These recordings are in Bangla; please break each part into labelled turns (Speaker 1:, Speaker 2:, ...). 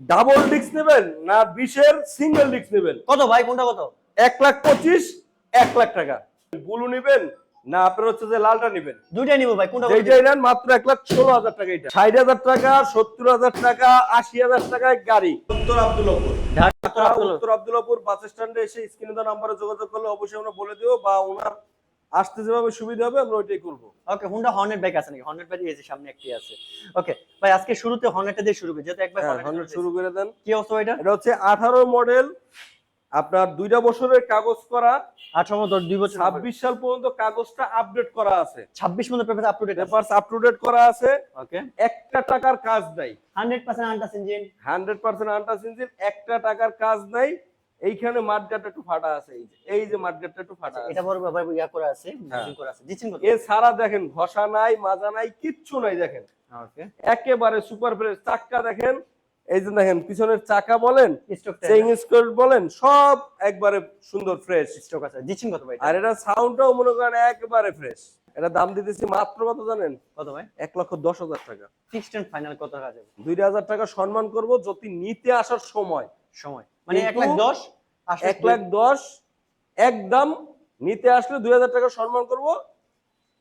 Speaker 1: ডাবল ডিস্ক নেবেন না বিশের সিঙ্গেল ডিস্ক নেবেন?
Speaker 2: কত ভাই কোনটা কত?
Speaker 1: এক লাখ পঁচিশ এক লাখ টাকা। ব্লু নেবেন না আপনার হচ্ছে যে লালটা নেবেন।
Speaker 2: দুইটাই নিবো ভাই কোনটা কত
Speaker 1: যেইটাই নেন মাত্র এক লাখ ষোলো হাজার টাকা এটা। ষাট হাজার টাকা সত্তর হাজার টাকা আশি হাজার টাকায় গাড়ি। উত্তর আব্দুল্লাপুর
Speaker 2: ঢাকা
Speaker 1: উত্তর আব্দুল্লাপুর বাস স্ট্যান্ডে এসে স্ক্রিনে দেওয়া নাম্বারে যোগাযোগ করলে অবশ্যই আমরা বলে দেবো বা ওনার আসতে যেভাবে সুবিধা হবে আমরা ওইটাই করব।
Speaker 2: ওকে হুন্ডা হর্নেট বাইক আছে নাকি? হর্নেট বাইক এই যে সামনে একটি আছে। ওকে ভাই আজকে শুরুতে হর্নেটটা দিয়ে শুরু করি যেহেতু একবার
Speaker 1: হ্যাঁ
Speaker 2: হর্নেট
Speaker 1: শুরু করে দেন।
Speaker 2: কি অবস্থা এটা
Speaker 1: এটা হচ্ছে আঠারো মডেল আপনার দুইটা বছরের কাগজ করা
Speaker 2: আঠারো দশ দুই বছর
Speaker 1: ছাব্বিশ সাল পর্যন্ত কাগজটা আপডেট করা আছে।
Speaker 2: ছাব্বিশ মধ্যে paper up to date
Speaker 1: papers up করা আছে।
Speaker 2: ওকে
Speaker 1: একটা টাকার কাজ নাই।
Speaker 2: Hundred percent untouch engine
Speaker 1: hundred percent untouch engine একটা টাকার কাজ নাই। এইখানে মাঠগাটটা একটু ফাটা আছে এই যে এই যে একটু ফাটা আছে।
Speaker 2: এটা বড় ব্যাপার ইয়া করা আছে
Speaker 1: হ্যাঁ।
Speaker 2: করা আছে দিচ্ছেন কত
Speaker 1: এছাড়া দেখেন ঘষা নাই মাজা নাই কিচ্ছু নাই দেখেন।
Speaker 2: ওকে।
Speaker 1: একেবারে সুপার ফ্রেশ চাক্কা দেখেন। এই যে দেখেন পিছনের চাকা বলেন চেইন স্কোর বলেন সব একবারে সুন্দর ফ্রেশ
Speaker 2: স্টক আছে দিচ্ছেন কত ভাই
Speaker 1: আর এটা সাউন্ডটাও মনে করেন একেবারে ফ্রেশ এটা দাম দিতেছি মাত্র কত জানেন?
Speaker 2: কত ভাই?
Speaker 1: এক লক্ষ দশ হাজার টাকা।
Speaker 2: ফিক্সড এন্ড ফাইনাল কত টাকা যাবে
Speaker 1: দুই হাজার টাকা সম্মান করব যদি নিতে আসার সময়।
Speaker 2: সময়। মানে এক লাখ দশ?
Speaker 1: এক লাখ দশ একদম নিতে আসলে দুই হাজার টাকা সম্মান করব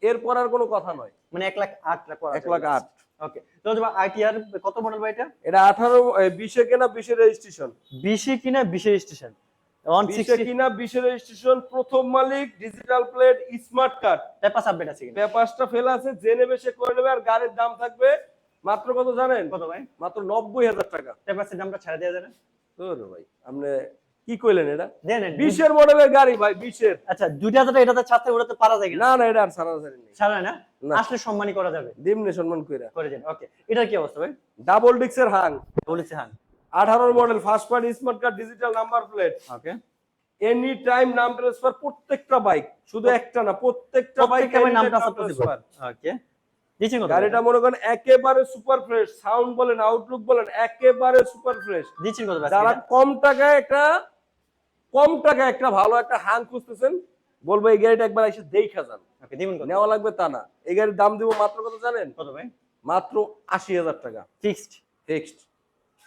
Speaker 1: এরপর আর কোনো কথা নয়।
Speaker 2: মানে এক লাখ আট
Speaker 1: এক লাখ আট।
Speaker 2: ওকে তো আইটিআর কত মডেল ভাই এটা?
Speaker 1: এটা আঠারো বিশে কেনা বিশে রেজিস্ট্রেশন
Speaker 2: বিশে কিনা বিশে স্টেশন ওয়ান
Speaker 1: বিশে
Speaker 2: সিক্সটি
Speaker 1: কিনা বিশে রেজিস্ট্রেশন প্রথম মালিক digital plate smart card
Speaker 2: paper update আছে
Speaker 1: পেপারসটা ফেলা আছে যে নেবে সে করে নেবে আর গাড়ির দাম থাকবে মাত্র কত জানেন?
Speaker 2: কত ভাই?
Speaker 1: মাত্র নব্বই হাজার টাকা।
Speaker 2: পেপার দামটা ছাড়া দেওয়া যাবে।
Speaker 1: ভাই আপনি কি কইলেন এটা? বিশের মডেলের গাড়ি ভাই বিশের।
Speaker 2: আচ্ছা দুইটা এটাতে ওটাতে পারা যায়
Speaker 1: না না এটা আর সারা সারি নেই।
Speaker 2: ছাড়া না। আসলে সম্মানই করা যাবে।
Speaker 1: দিমনে সম্মান কইরা।
Speaker 2: করে দেন ওকে। এটার কি অবস্থা ভাই?
Speaker 1: ডাবল ডিক্সের হাং।
Speaker 2: বলেছি হ্যাঁ
Speaker 1: আঠারোর model first party smart card digital number plate
Speaker 2: okay.
Speaker 1: Any time নাম ট্রান্সফার প্রত্যেকটা বাইক শুধু একটা না প্রত্যেকটা বাইক
Speaker 2: নামটা পসিবল ওকে।
Speaker 1: গাড়িটা মনে করেন একেবারে সুপার ফ্রেশ সাউন্ড বলেন আউটলুক বলেন একেবারে সুপার ফ্রেশ
Speaker 2: দিচ্ছেন কত
Speaker 1: যারা কম টাকায় একটা কম টাকায় একটা ভালো একটা হাং খুঁজতেছেন বলব এই গাড়িটা একবার এসে দেখা যান। নেওয়া লাগবে তা না। এই গাড়ির দাম দিব মাত্র কত জানেন?
Speaker 2: কত ভাই?
Speaker 1: মাত্র আশি হাজার টাকা।
Speaker 2: ফিক্সড
Speaker 1: ফিক্সড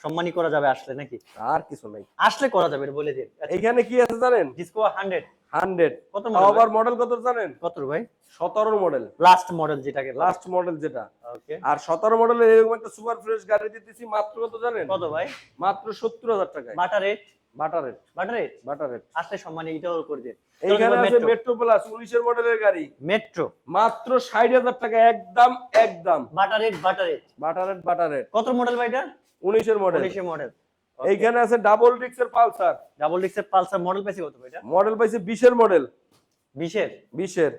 Speaker 2: সম্মানই করা যাবে আসলে নাকি?
Speaker 1: আর কিছু নাই।
Speaker 2: আসলে করা যাবে বলে দিন।
Speaker 1: এইখানে কি আছে জানেন?
Speaker 2: Disco hundred
Speaker 1: hundred.
Speaker 2: কত
Speaker 1: আবার মডেল কত জানেন?
Speaker 2: কত ভাই?
Speaker 1: সতেরো মডেল
Speaker 2: লাস্ট মডেল যেটাকে
Speaker 1: লাস্ট মডেল যেটা। আর সতেরো মডেলের এরকম একটা সুপার ফ্রেশ গাড়ি দিতেছি মাত্র কত জানেন?
Speaker 2: কত ভাই?
Speaker 1: মাত্র সত্তর হাজার টাকায়।
Speaker 2: Butter rate
Speaker 1: butter rate
Speaker 2: butter rate
Speaker 1: butter rate
Speaker 2: আসলে সম্মানী এটাও করে দিন।
Speaker 1: এইখানে আছে মেট্রো প্লাস উনিশের মডেলের গাড়ি।
Speaker 2: মেট্রো
Speaker 1: মাত্র ষাট হাজার টাকা একদম একদম।
Speaker 2: Butter rate butter rate
Speaker 1: butter rate butter rate
Speaker 2: কত মডেল ভাই এটা?
Speaker 1: উনিশের মডেল
Speaker 2: উনিশে মডেল
Speaker 1: এইখানে আছে ডাবল ডিক্সের পালসার।
Speaker 2: ডাবল ডিক্সের পালসার মডেল পাইছে কত এটা?
Speaker 1: মডেল পাইছে বিশের মডেল
Speaker 2: বিশের?
Speaker 1: বিশের।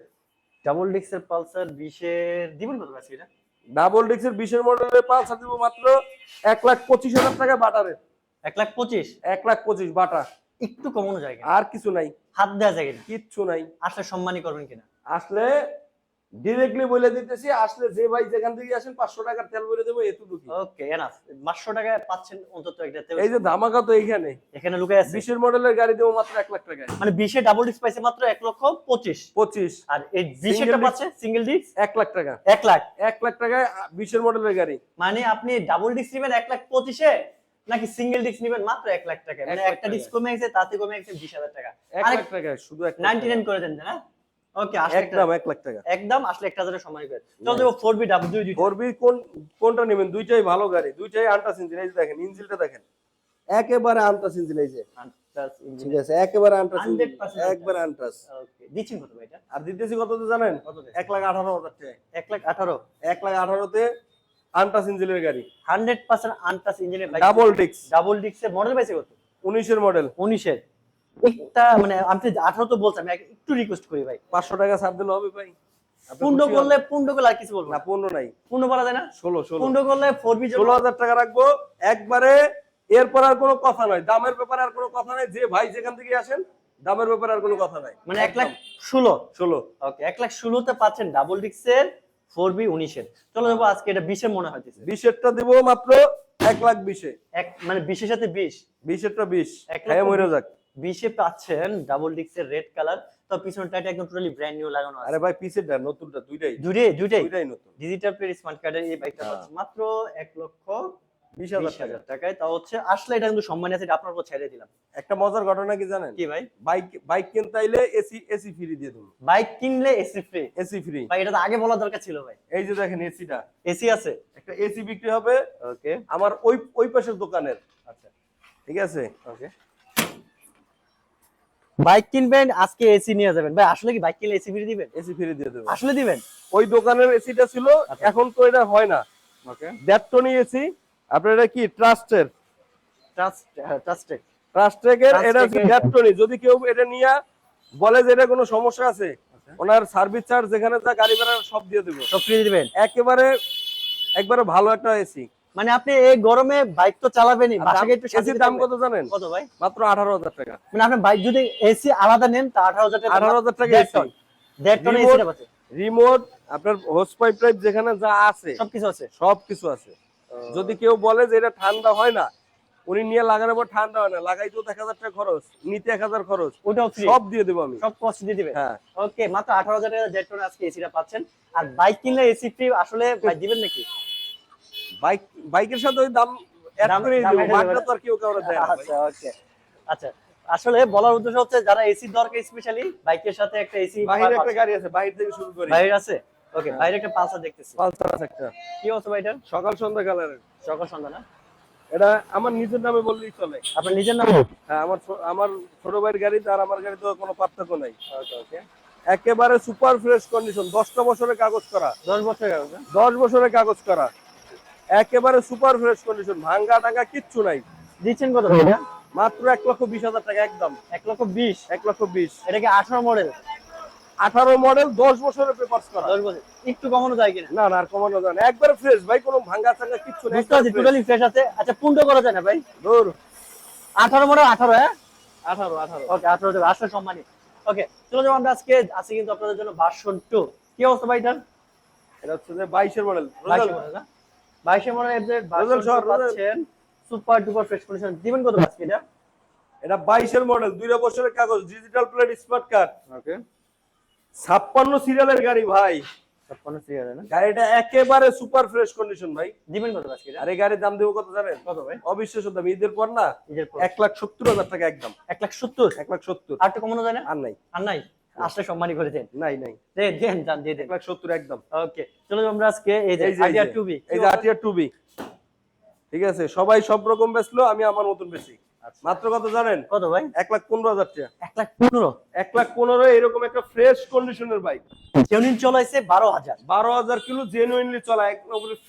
Speaker 2: ডাবল ডিক্সের পালসার বিশের দিবেন কত পাইছে এটা?
Speaker 1: ডাবল ডিক্সের বিশের মডেলের পালসার দিব মাত্র এক লাখ পঁচিশ হাজার টাকা বাটারের
Speaker 2: এক লাখ পঁচিশ?
Speaker 1: এক লাখ পঁচিশ বাটা।
Speaker 2: একটু কমানো যায়
Speaker 1: আর কিছু নাই।
Speaker 2: হাত দেওয়া যায় কিনা?
Speaker 1: কিচ্ছু নাই।
Speaker 2: আসলে সম্মানই করবেন কিনা?
Speaker 1: আসলে ডিরেক্টলি বলে দিতেছি আসলে যে ভাই যেখান থেকে আসেন পাঁচশো টাকার তেল বলে দেবো এতটুকু
Speaker 2: ওকে এনাফ পাঁচশো টাকায় পাচ্ছেন অন্তত একটা তেল।
Speaker 1: এই যে ধামাকা তো এইখানে
Speaker 2: এখানে লুকাই আছে।
Speaker 1: বিশের মডেলের গাড়ি দেবো মাত্র এক লাখ টাকায়।
Speaker 2: মানে বিশে ডাবল ডিস্ক পাইছে মাত্র এক লক্ষ পঁচিশ।
Speaker 1: পঁচিশ।
Speaker 2: আর এই বিশেটা পাচ্ছে সিঙ্গেল ডিস্ক
Speaker 1: এক লাখ টাকা।
Speaker 2: এক লাখ।
Speaker 1: এক লাখ টাকায় বিশের মডেলের গাড়ি।
Speaker 2: মানে আপনি ডাবল ডিস্ক নেবেন এক লাখ পঁচিশে নাকি সিঙ্গেল ডিস্ক নেবেন মাত্র এক লাখ টাকা মানে একটা ডিস্ক কমে গেছে তাতে কমে গেছে বিশ হাজার টাকা।
Speaker 1: এক লাখ টাকা শুধু
Speaker 2: নাইনটি নাইন করে দেন না ওকে
Speaker 1: একদম এক লাখ টাকা।
Speaker 2: একদম আসলে এক হাজারের সময় করে চল দেবো ফোর বি ডাবল দুই দুই
Speaker 1: কোন কোনটা নেবেন? দুইটাই ভালো গাড়ি। দুইটাই আন্টাস ইঞ্জিন এই দেখেন ইঞ্জিনটা দেখেন। একেবারে আন্টাস ইঞ্জিন এই যে। ঠিক আছে একেবারে আন্টাস
Speaker 2: 100%
Speaker 1: একবারে আন্টাস
Speaker 2: ওকে দিচ্ছেন কত ভাই এটা
Speaker 1: আর দিতেছি কত তো জানেন?
Speaker 2: কত দেয়?
Speaker 1: এক লাখ আঠারো হাজার টাকা।
Speaker 2: এক লাখ আঠারো।
Speaker 1: এক লাখ আঠারোতে আন্টাস ইঞ্জিনের গাড়ি।
Speaker 2: হান্ড্রেড পার্সেন্ট আনটাস ইঞ্জিনের
Speaker 1: ডাবল ডিক্স
Speaker 2: ডাবল ডিস্কের মডেল পাইছে কত?
Speaker 1: উনিশের মডেল
Speaker 2: উনিশের। একটা মানে আমি তো আঠারো তো বলছি আমি একটু রিকোয়েস্ট করি ভাই।
Speaker 1: পাঁচশো টাকা ছাড় দিলে হবে ভাই।
Speaker 2: পূর্ণ করলে পূর্ণ করলে আর কিছু বলব
Speaker 1: না। পনেরো নাই।
Speaker 2: পূর্ণ বলা যায় না?
Speaker 1: ষোলো ষোলো।
Speaker 2: পূর্ণ করলে ফোর বি
Speaker 1: ষোলো হাজার টাকা রাখব। একবারে এরপর আর কোনো কথা নয় দামের ব্যাপারে আর কোনো কথা নাই। যে ভাই যেখান থেকে আসেন দামের ব্যাপারে আর কোনো কথা নাই।
Speaker 2: মানে এক লাখ ষোলো।
Speaker 1: ষোলো।
Speaker 2: ওকে এক লাখ ষোলোতে পাচ্ছেন ডাবল ডিস্কের ফোর বি উনিশের। চলো দেবো আজকে এটা বিশের মনে হইতেছে।
Speaker 1: বিশেরটা দিব মাত্র এক লাখ বিশে।
Speaker 2: এক মানে বিশের সাথে বিশ।
Speaker 1: বিশেরটা বিশ।
Speaker 2: এক লাখ
Speaker 1: হ্যাঁ মরে যাক।
Speaker 2: বিশে পাচ্ছেন ডাবল ডিস্কের রেড কালার তো পিছনের টাইটা একদম টোটালি ব্র্যান্ড নিউ লাগানো আছে।
Speaker 1: আরে ভাই পিসেরটা নতুনটা দুইটাই।
Speaker 2: দুইটাই দুইটাই।
Speaker 1: দুইটাই নতুন।
Speaker 2: ডিজিটাল প্লেট স্মার্ট কার্ডের এই বাইকটা
Speaker 1: হ্যাঁ।
Speaker 2: পাচ্ছেন। মাত্র এক লক্ষ
Speaker 1: বিশ
Speaker 2: বিশ
Speaker 1: হাজার টাকা
Speaker 2: টাকায়। তা হচ্ছে আসলে এটা কিন্তু সম্মানী আছে এটা আপনার উপর ছেড়ে দিলাম।
Speaker 1: একটা মজার ঘটনা কি জানেন?
Speaker 2: কি ভাই?
Speaker 1: বাইক বাইক কিনতে আইলে এসি এসি ফ্রি দিয়ে দেবো।
Speaker 2: বাইক কিনলে এসি ফ্রি
Speaker 1: এসি ফ্রি
Speaker 2: ভাই এটা তো আগে বলা দরকার ছিল ভাই।
Speaker 1: এই যে দেখেন এসিটা
Speaker 2: এসি আছে।
Speaker 1: একটা এসি বিক্রি হবে
Speaker 2: ওকে
Speaker 1: আমার ওই ওই পাশের দোকানের।
Speaker 2: আচ্ছা।
Speaker 1: ঠিক আছে?
Speaker 2: ওকে বাইক কিনবেন আজকে এসি নিয়ে যাবেন। ভাই আসলে কি বাইক কিনলে এসি ফ্রি দিবেন?
Speaker 1: এসি ফ্রি দিয়ে দেবো।
Speaker 2: আসলে দিবেন?
Speaker 1: ওই দোকানের এসিটা ছিল
Speaker 2: আচ্ছা।
Speaker 1: এখন তো এটা হয় না।
Speaker 2: ওকে
Speaker 1: দেড়টনি এসি আপনার এটা কি ট্রাস্টের
Speaker 2: ট্রাস্ট ট্রাস্টেড
Speaker 1: ট্রাস্টেকের এটা
Speaker 2: Trustec-এর-
Speaker 1: যদি কেউ এটা নিয়ে বলে যে এটা কোনো সমস্যা আছে ওনার সার্ভিস চার্জ যেখানে যা গাড়ি ভাড়া সব দিয়ে দেবো।
Speaker 2: সব ফ্রি দিবেন?
Speaker 1: একেবারে একবারে ভালো একটা এসি।
Speaker 2: মানে আপনি এই গরমে বাইক তো চালাবেনই বাসাকে একটু
Speaker 1: এসির দাম কত জানেন?
Speaker 2: কত ভাই?
Speaker 1: মাত্র আঠারো হাজার টাকা।
Speaker 2: মানে আপনি বাইক যদি এসি আলাদা নেন তা আঠারো হাজার টাকা
Speaker 1: আঠারো হাজার টাকা
Speaker 2: দেড়
Speaker 1: এসি
Speaker 2: দেড় টন এসি পাচ্ছে
Speaker 1: রিমোট আপনার হোস পাইপ টাইপ যেখানে যা আছে
Speaker 2: সবকিছু আছে।
Speaker 1: সব কিছু আছে। যদি কেউ বলে যে এটা ঠান্ডা হয় না উনি নিয়ে লাগানোর পর ঠান্ডা হয় না লাগাইতেও এক হাজার টাকা খরচ নিতে এক হাজার খরচ
Speaker 2: ওটাও ফ্রি
Speaker 1: সব দিয়ে দেবো আমি।
Speaker 2: সব কষ্ট দিয়ে দিবেন।
Speaker 1: হ্যাঁ।
Speaker 2: ওকে মাত্র আঠারো হাজার টাকা দেড় টন আজকে এসিটা পাচ্ছেন। আর বাইক কিনলে এসি ফ্রি আসলে ভাই দিবেন নাকি?
Speaker 1: বাইক বাইকের সাথে ওই দাম।
Speaker 2: আচ্ছা আচ্ছা আসলে বলার উদ্দেশ্য হচ্ছে যারা এসি দরকার স্পেশালি বাইকের সাথে একটা এসি
Speaker 1: বাহিরে একটা গাড়ি আছে বাহির থেকে শুরু করি।
Speaker 2: বাইরে আছে? ওকে বাইরে একটা পালসার দেখতেছি।
Speaker 1: পালসার আছে একটা।
Speaker 2: কি অবস্থা ভাই
Speaker 1: সকাল সন্ধ্যা কালারের।
Speaker 2: সকাল সন্ধ্যা না?
Speaker 1: এটা আমার নিজের নামে বললেই চলে।
Speaker 2: আপনার নিজের নামে?
Speaker 1: হ্যাঁ আমার আমার ছোট ভাইয়ের গাড়িতে আর আমার গাড়িতে কোনো পার্থক্য নাই।
Speaker 2: ওকে
Speaker 1: একেবারে সুপার ফ্রেশ কন্ডিশন দশটা বছরের কাগজ করা।
Speaker 2: দশ বছর কাগজ
Speaker 1: দশ বছরের কাগজ করা। একেবারে সুপার ফ্রেশ কন্ডিশন ভাঙ্গা টাঙ্গা কিচ্ছু নাই।
Speaker 2: দিচ্ছেন কত ভাই এটা?
Speaker 1: মাত্র এক লক্ষ বিশ হাজার টাকা একদম।
Speaker 2: এক লক্ষ বিশ?
Speaker 1: এক লক্ষ বিশ।
Speaker 2: এটা কি আঠারো মডেল
Speaker 1: আঠারো মডেল দশ বছরের পেপার করা।
Speaker 2: দশ বছর। একটু কমানো যায় কিনা?
Speaker 1: না না আর কমানো যায় না। একবারে ফ্রেশ ভাই কোনো ভাঙ্গা টাঙ্গা কিচ্ছু নেই
Speaker 2: বুঝতে পারছি টোটালি ফ্রেশ আছে। আচ্ছা পূর্ণ করা যায় না ভাই?
Speaker 1: দূর
Speaker 2: আঠারো মডেল আঠারো হ্যাঁ?
Speaker 1: আঠারো আঠারো।
Speaker 2: ওকে আঠারো যাবে আসলে সম্মানী ওকে চলো যাব আমরা আজকে। আছি কিন্তু আপনাদের জন্য ভার্সন টু কি অবস্থা ভাই এটার?
Speaker 1: এটা হচ্ছে যে বাইশের মডেল
Speaker 2: বাইশে মডেল না? বাইশে মডেল এফজেড পাচ্ছেন। সুপার ডুপার ফ্রেশ কন্ডিশন দিবেন কত আজকে এটা?
Speaker 1: এটা বাইশের মডেল দুইটা বছরের কাগজ digital plate smart card
Speaker 2: okay
Speaker 1: ছাপ্পান্ন সিরিয়ালের গাড়ি ভাই।
Speaker 2: ছাপ্পান্ন সিরিয়াল না?
Speaker 1: গাড়িটা একেবারে সুপার ফ্রেশ কন্ডিশন ভাই।
Speaker 2: দিবেন কত আজকে
Speaker 1: আর এই গাড়ির দাম দেবো কত জানেন?
Speaker 2: কত ভাই?
Speaker 1: অবিশ্বাস্য দাম। ঈদের পর না
Speaker 2: পর।
Speaker 1: এক লাখ সত্তর হাজার টাকা একদম।
Speaker 2: এক লাখ সত্তর?
Speaker 1: এক লাখ সত্তর।
Speaker 2: আর একটু কমানো যায় না?
Speaker 1: আর নাই।
Speaker 2: আর নাই? আসলে সম্মানী করে দেন।
Speaker 1: নাই নাই।
Speaker 2: দেন দেন দিয়ে দেন।
Speaker 1: একদম।
Speaker 2: ওকে চলো আমরা আজকে এই যে আইডিয়া
Speaker 1: এই যে, এই যে আটিয়া টু বি ঠিক আছে সবাই সব রকম বেচলো আমি আমার মতন বেশি
Speaker 2: আচ্ছা।
Speaker 1: মাত্র কত জানেন?
Speaker 2: কত ভাই?
Speaker 1: এক লাখ পনেরো হাজার টাকা।
Speaker 2: এক লাখ পনেরো?
Speaker 1: এক লাখ পনেরো এরকম একটা ফ্রেশ কন্ডিশনের বাইক
Speaker 2: জেনুইন চলাইছে বারো হাজার।
Speaker 1: বারো হাজার কিলো জেনুইনলি চলা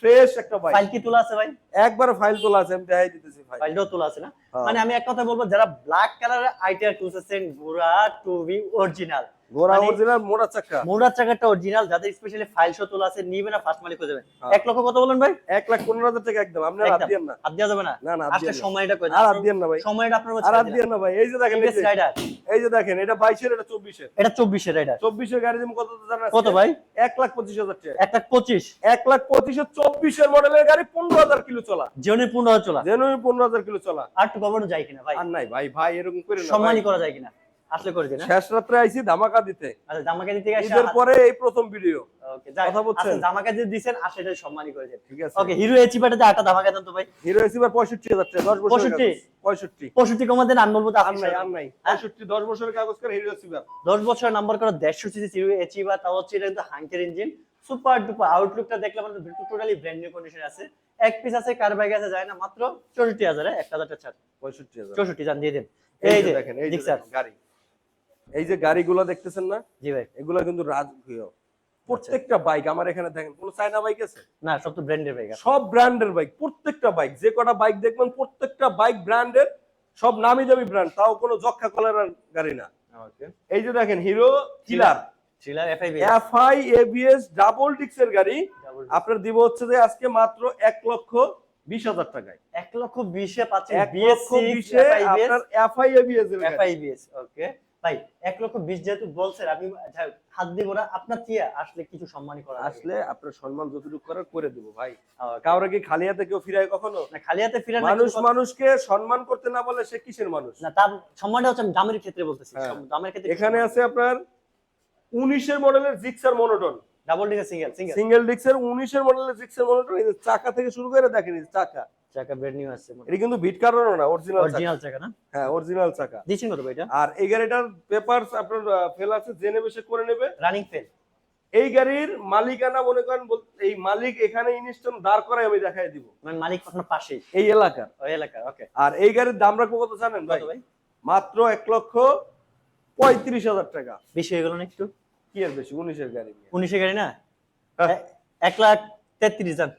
Speaker 1: ফ্রেশ একটা বাইক
Speaker 2: ফাইল কি তোলা আছে ভাই?
Speaker 1: একবার ফাইল তোলা আছে আমি দেখাই দিতেছি ভাই
Speaker 2: ফাইলটাও তোলা আছে না?
Speaker 1: হ্যাঁ।
Speaker 2: মানে আমি এক কথা বলব যারা ব্ল্যাক কালারের আইটিআর খুঁজেছেন গোড়া টু বি অরিজিনাল মানে-
Speaker 1: অরিজিনাল মোড়া চাকা।
Speaker 2: মোড়ার চাকাটা অরিজিনাল যাদের স্পেশালি ফাইল শো তোলা আছে নিবে না ফার্স্ট মালিক হয়ে। যাবে। এক লক্ষ কত বলেন ভাই?
Speaker 1: এক লাখ পনেরো হাজার টাকা একদম আপনি হাত দিয়েন না।
Speaker 2: হাত দেওয়া যাবে না।
Speaker 1: না না
Speaker 2: আজকে সময়টা কই?
Speaker 1: আর হাত দিয়েন না ভাই।
Speaker 2: সময়টা আপনার
Speaker 1: আর হাত দিয়েন না ভাই। এই যে দেখেন
Speaker 2: রাইডার
Speaker 1: এই যে দেখেন এটা বাইশের এটা চব্বিশের।
Speaker 2: এটা চব্বিশের রাইডার
Speaker 1: চব্বিশের গাড়ি দাম কত জানেন
Speaker 2: কত ভাই?
Speaker 1: এক লাখ হাজার টাকা।
Speaker 2: লাখ পঁচিশ।
Speaker 1: এক লাখ পঁচিশের চব্বিশের মডেলের গাড়ি পনেরো হাজার কিলো চলা।
Speaker 2: জিওনি পনেরো চলা।
Speaker 1: জেনুইন পনেরো হাজার কিলো চলা।
Speaker 2: আর কমানো যায় কিনা ভাই?
Speaker 1: আর নাই ভাই ভাই এরকম করে না
Speaker 2: সম্মানই করা যায় কিনা? আসলে করে দিন?
Speaker 1: শেষ রাত্রে আইছি ধামাকা দিতে।
Speaker 2: আচ্ছা জামাকা দিতে
Speaker 1: ঈদের পরে এই প্রথম ভিডিও।
Speaker 2: ওকে
Speaker 1: কথা বলছেন?
Speaker 2: আচ্ছা জামাকা দিয়ে দিছেন আসলে এটা সম্মানই করে দেন
Speaker 1: ঠিক আছে।
Speaker 2: ওকে হিরো এচিপাটাতে আটা ধামাকা দেন তো ভাই।
Speaker 1: হিরো টাকা দশ বছর
Speaker 2: 65?
Speaker 1: পঁয়ষট্টি।
Speaker 2: পঁয়ষট্টি কমা দেন আমি বলব তো আপনি
Speaker 1: নাই
Speaker 2: সারা-
Speaker 1: আর নাই পঁয়ষট্টি দশ বছরের কাগজ করে হিরো এসিবার
Speaker 2: দশ বছর নাম্বার করা দেড়শো সিসি হিরো এচিবা তাও হচ্ছে এটা কিন্তু হাঙ্কের ইঞ্জিন সুপার ডুপার আউটলুকটা দেখলে মানে টোটালি ব্র্যান্ড নিউ কন্ডিশন আছে। এক পিস আছে কার বাইক আছে যায় না মাত্র চৌষট্টি হাজার এক হাজার টাকা ছাড়।
Speaker 1: পঁয়ষট্টি হাজার।
Speaker 2: চৌষট্টি জান দিয়ে দেন।
Speaker 1: এই যে
Speaker 2: যে
Speaker 1: দেখেন এই যে গাড়ি। এই যে গাড়িগুলো দেখতেছেন না?
Speaker 2: জি ভাই।
Speaker 1: এগুলা কিন্তু রাজকীয়। প্রত্যেকটা বাইক আমার এখানে দেখেন কোন চায়না বাইক আছে?
Speaker 2: না সব তো ব্র্যান্ডের বাইক
Speaker 1: সব ব্র্যান্ডের বাইক প্রত্যেকটা বাইক যে কটা বাইক দেখবেন প্রত্যেকটা বাইক ব্র্যান্ডের সব নামি দামি ব্র্যান্ড তাও কোনো যক্ষা কলার গাড়ি না।
Speaker 2: ওকে।
Speaker 1: এই যে দেখেন Hero killer FI ABS double ডিক্সের গাড়ি। আপনার দিব হচ্ছে যে আজকে মাত্র এক লক্ষ বিশ হাজার টাকায়।
Speaker 2: এক লক্ষ বিশে পাচ্ছেন
Speaker 1: এক
Speaker 2: বিএস
Speaker 1: লক্ষ বিশে আপনার এফআই এবিএস এর গাড়ি।
Speaker 2: এফআইবিএস ওকে ভাই এক লক্ষ বিশ যেহেতু বলছেন আমি হাত দিব না। আপনার চেয়ে আসলে কিছু সম্মানই করা
Speaker 1: আসলে আপনার সম্মান যতটুকু করার করে দেবো ভাই. কাউরে কি খালি হাতে কেউ ফিরায় কখনো?
Speaker 2: না খালি হাতে ফিরে
Speaker 1: মানুষ মানুষকে সম্মান করতে না বলে সে কিসের মানুষ?
Speaker 2: না তার সম্মানটা হচ্ছে আমি দামের ক্ষেত্রে বলতেছি।
Speaker 1: হ্যাঁ।
Speaker 2: দামের ক্ষেত্রে
Speaker 1: এখানে আছে আপনার উনিশের মডেলের Gixxer monotone.
Speaker 2: Double disc single single
Speaker 1: single ডিক্সের উনিশের মডেলের সিক্সের মডেল চাকা থেকে শুরু করে দেখেন এই চাকা।
Speaker 2: চাকা ব্র্যান্ড নিউ আছে
Speaker 1: এটা কিন্তু কারণও না অরিজিনাল
Speaker 2: অরিজিনাল চাকা না?
Speaker 1: হ্যাঁ অরিজিনাল চাকা।
Speaker 2: দিচ্ছেন কত এটা?
Speaker 1: আর এই গাড়িটার পেপারস আপনার ফেল আছে জেনে বেশি করে নেবে।
Speaker 2: রানিং ফেল
Speaker 1: এই গাড়ির মালিকানা মনে করেন এই মালিক এখানে ইনস্টন দাঁড় করাই আমি দেখাই দিব।
Speaker 2: মানে মালিক আপনার পাশেই
Speaker 1: এই এলাকার
Speaker 2: ওই এলাকার ওকে
Speaker 1: আর এই গাড়ির দাম রাখব কত জানেন ভাই?
Speaker 2: ভাই?
Speaker 1: মাত্র এক লক্ষ পঁয়ত্রিশ হাজার টাকা।
Speaker 2: বেশি হয়ে গেল না একটু?
Speaker 1: কি আর বেশি? উনিশের গাড়ি নিয়ে।
Speaker 2: উনিশে গাড়ি না?
Speaker 1: হ্যাঁ।
Speaker 2: এক লাখ তেত্রিশ হাজার।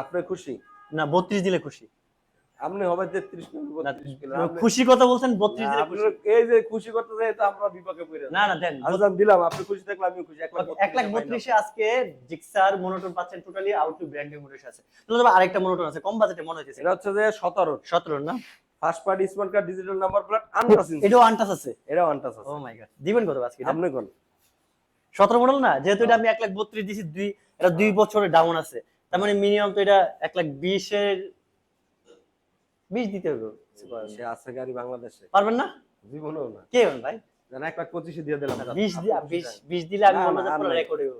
Speaker 1: আপনি খুশি?
Speaker 2: না বত্রিশ দিলে খুশি।
Speaker 1: আপনি হবে তেত্রিশ
Speaker 2: খুশি কথা বলছেন বত্রিশ
Speaker 1: এই যে খুশি করতে যাই তো আমরা বিপাকে পড়ে
Speaker 2: না। না দেন।
Speaker 1: আচ্ছা দিলাম আপনি খুশি থাকলে আমিও খুশি। এক লাখ
Speaker 2: বত্রিশে আজকে জিক্সার মনোটন পাচ্ছেন টোটালি আউটলুক ব্র্যান্ডিং মোটর আছে। তাহলে আরেকটা মনোটন আছে কম বাজেটে মনে হচ্ছে
Speaker 1: এটা হচ্ছে যে সতেরো।
Speaker 2: সতেরো না?
Speaker 1: First party smart card digital number plate আনটাস
Speaker 2: এটাও আনটাস আছে।
Speaker 1: এটাও আনটাস
Speaker 2: ও মাই গড দিবেন কত আজকে
Speaker 1: আপনি কোন?
Speaker 2: সতেরো মডেল না? যেহেতু এটা আমি এক লাখ বত্রিশ দিছি দুই এটা দুই বছরের ডাউন আছে। তার মানে মিনিমাম তো এটা এক লাখ বিশের বিশ দিতে হবে।
Speaker 1: সে আছে গাড়ি বাংলাদেশে।
Speaker 2: পারবেন না?
Speaker 1: জীবনও না।
Speaker 2: কে ভাই?
Speaker 1: এক লাখ পঁচিশে দিয়ে দিলাম।
Speaker 2: বিশ
Speaker 1: আপনি
Speaker 2: দিয়ে
Speaker 1: খুশি
Speaker 2: বিশ বিশ দিলে আমি
Speaker 1: না,
Speaker 2: বলব
Speaker 1: না,
Speaker 2: যে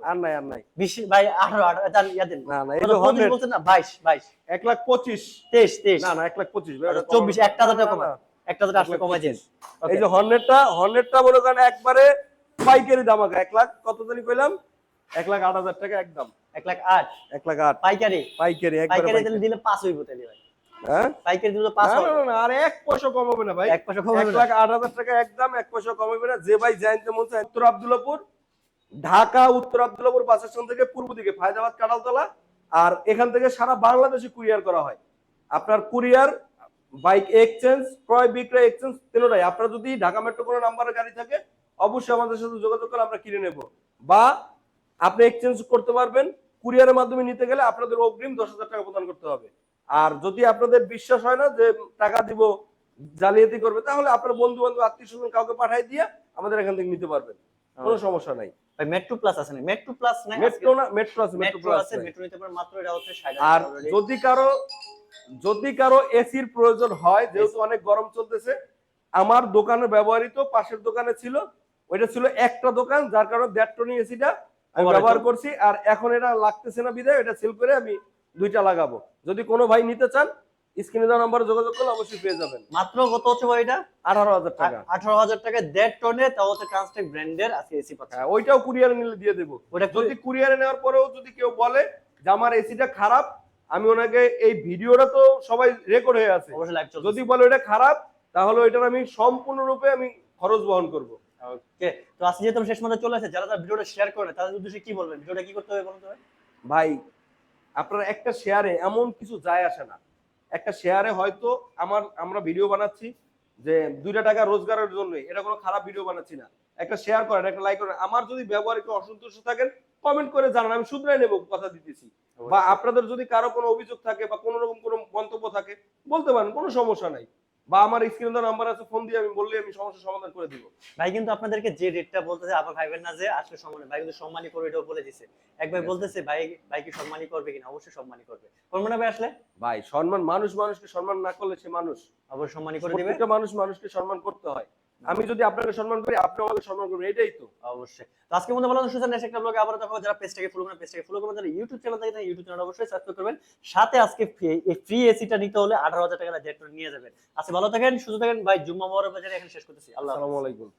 Speaker 1: আর নাই। আর নাই
Speaker 2: বিশ ভাই আঠারো আঠারো ইয়া দেন।
Speaker 1: না না
Speaker 2: কত,
Speaker 1: এটা
Speaker 2: পঁচিশ
Speaker 1: হন্ড্রেড
Speaker 2: বলছেন না বাইশ বাইশ।
Speaker 1: এক লাখ পঁচিশ।
Speaker 2: তেইশ তেইশ।
Speaker 1: না না এক লাখ পঁচিশ ভাই, ওটা
Speaker 2: আচ্ছা, চব্বিশ একটা হাজার কমা একটা আসলে
Speaker 1: এই যে হর্নেটটা হর্নেটটা মনে করেন একবারে পাইকারি দাম আগে এক লাখ কত জানি কইলাম? এক লাখ আট হাজার টাকা একদম।
Speaker 2: এক লাখ আট।
Speaker 1: এক লাখ আট।
Speaker 2: পাইকারি?
Speaker 1: পাইকারি
Speaker 2: পাইকারি দিলে পাঁচ হইব তাহলে ভাই।
Speaker 1: হ্যাঁ?
Speaker 2: পাইকারি দিলে পাঁচ
Speaker 1: না, না, না, আর এক পয়সা কম হবে না ভাই।
Speaker 2: এক পয়সা কমাবে
Speaker 1: এক লাখ আট হাজার টাকা একদম এক পয়সা কম হবে না। যে ভাই জানতে মন চায় উত্তর আব্দুল্লাপুর ঢাকা উত্তর আব্দুল্লাপুর বাস স্টেশন থেকে পূর্ব দিকে ফায়দাবাদ কাটালতলা আর এখান থেকে সারা বাংলাদেশে কুরিয়ার করা হয়। আপনার কুরিয়ার বাইক এক্সচেঞ্জ ক্রয় বিক্রয় এক্সচেঞ্জ তিনটাই। আপনার যদি ঢাকা মেট্রো কোনো নাম্বারের গাড়ি থাকে অবশ্যই আমাদের সাথে যোগাযোগ করে আমরা কিনে নেব। বা আপনি এক্সচেঞ্জ করতে পারবেন। কুরিয়ারের মাধ্যমে নিতে গেলে আপনাদের অগ্রিম দশ হাজার টাকা প্রদান করতে হবে। আর যদি আপনাদের বিশ্বাস হয় না যে টাকা দিব জালিয়াতি করবে তাহলে আপনার বন্ধু বান্ধব আত্মীয় স্বজন কাউকে পাঠাই দিয়ে আমাদের এখান থেকে নিতে পারবেন। কোনো সমস্যা নাই।
Speaker 2: মেট্রো প্লাস আছে না মেট্রো প্লাস নাই
Speaker 1: মেট্রো না মেট্রো আছে মেট্রো
Speaker 2: মেট্রো
Speaker 1: প্লাস
Speaker 2: আছে মেট্রো নিতে পারেন মাত্র এটা হচ্ছে 60
Speaker 1: আর যদি কারও যদি কারও এসির প্রয়োজন হয় যেহেতু অনেক গরম চলতেছে আমার দোকানে ব্যবহৃত পাশের দোকানে ছিল ওইটা ছিল একটা দোকান যার কারণে দেড় টনি এসিটা আমি ব্যবহার করছি আর এখন এটা লাগতেছে না বিদায় এটা সেল করে আমি দুইটা লাগাবো। যদি কোনো ভাই নিতে চান স্ক্রিনে দেওয়া নাম্বারে যোগাযোগ করলে অবশ্যই পেয়ে যাবেন।
Speaker 2: মাত্র কত হচ্ছে ভাই এটা?
Speaker 1: আঠারো হাজার টাকা।
Speaker 2: আঠারো হাজার টাকা দেড় টনে তাও হচ্ছে ট্রান্সটেক ব্র্যান্ডের আজকে এসি পাচ্ছে।
Speaker 1: হ্যাঁ ওইটাও কুরিয়ারে নিলে দিয়ে দেবো।
Speaker 2: ওটা
Speaker 1: যদি কুরিয়ারে নেওয়ার পরেও যদি কেউ বলে যে আমার এসিটা খারাপ আমি ওনাকে এই ভিডিওটা তো সবাই রেকর্ড হয়ে আছে। যদি বলে এটা খারাপ তাহলে ওইটার আমি সম্পূর্ণরূপে আমি খরচ বহন করব।
Speaker 2: ওকে তো আজকে যেহেতু শেষ মধ্যে চলে আসে যারা যারা ভিডিওটা শেয়ার করে তাদের উদ্দেশ্যে কি বলবেন? ভিডিওটা কি করতে হবে বলুন তো ভাই?
Speaker 1: আপনার একটা শেয়ারে এমন কিছু যায় আসে না। একটা শেয়ারে হয়তো আমার আমরা ভিডিও বানাচ্ছি যে দুইটা টাকা রোজগারের জন্য এটা কোনো খারাপ ভিডিও বানাচ্ছি না। একটা শেয়ার করেন একটা লাইক করেন। আমার যদি ব্যবহার একটু অসন্তুষ্ট থাকেন কমেন্ট করে জানান। আমি শুধরাই নেব কথা দিতেছি। বা আপনাদের যদি কারও কোনো অভিযোগ থাকে বা কোনো রকম কোনো মন্তব্য থাকে বলতে পারেন কোনো সমস্যা নাই। বা আমার স্ক্রিনে নাম্বার আছে ফোন দিয়ে আমি বললে আমি সমস্যার সমাধান করে দিব।
Speaker 2: ভাই কিন্তু আপনাদেরকে যে রেটটা বলতেছে আবার ভাইবেন না যে আসলে সম্মানে ভাই কিন্তু সম্মানই করবে এটাও বলে দিছে। এক ভাই বলতেছে ভাই ভাই কি সম্মানই করবে কিনা? অবশ্যই সম্মানই করবে। করবে না ভাই আসলে?
Speaker 1: ভাই সম্মান মানুষ মানুষকে সম্মান না করলে সে মানুষ।
Speaker 2: আবার সম্মানই করে দিবে।
Speaker 1: মানুষ মানুষকে সম্মান করতে হয়। আমি যদি আপনাকে সম্মান করি আপনি আমাকে সম্মান করবেন এটাই তো।
Speaker 2: অবশ্যই। তো আজকে মনে ভালো সুযোগ নেক্সট একটা ব্লগে আবার দেখো যারা পেজটাকে ফলো করেন পেজটাকে ফলো করবেন যারা ইউটিউব চ্যানেল থেকে ইউটিউব চ্যানেল অবশ্যই সাবস্ক্রাইব করবেন। সাথে আজকে ফ্রি এসিটা নিতে হলে আঠারো হাজার টাকা জেট নিয়ে যাবেন। আজকে ভালো থাকেন সুযোগ থাকেন। ভাই জুম্মা মোবারক বাজারে এখন শেষ করতেছি। আল্লাহ
Speaker 1: আসসালামু আলাইকুম।